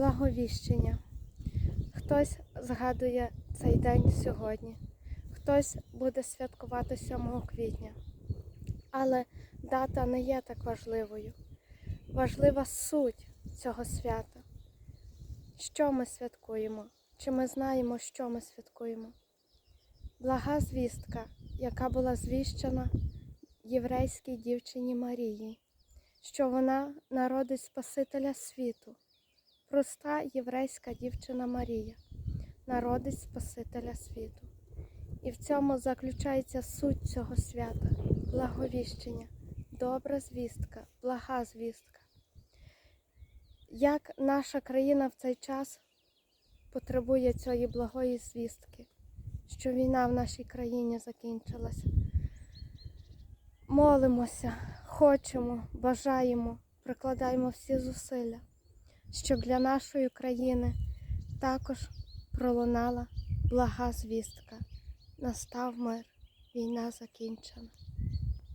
Благовіщення. Хтось згадує цей день сьогодні, хтось буде святкувати 7 квітня. Але дата не є так важливою. Важлива суть цього свята. Що ми святкуємо? Чи ми знаємо, що ми святкуємо? Блага звістка, яка була звіщена єврейській дівчині Марії, що вона народить Спасителя світу. Проста єврейська дівчина Марія народить Спасителя світу. І в цьому заключається суть цього свята благовіщення, добра звістка, блага звістка. Як наша країна в цей час потребує цієї благої звістки, що війна в нашій країні закінчилася. Молимося, хочемо, бажаємо, прикладаємо всі зусилля, щоб для нашої країни також пролунала блага звістка. Настав мир, війна закінчена.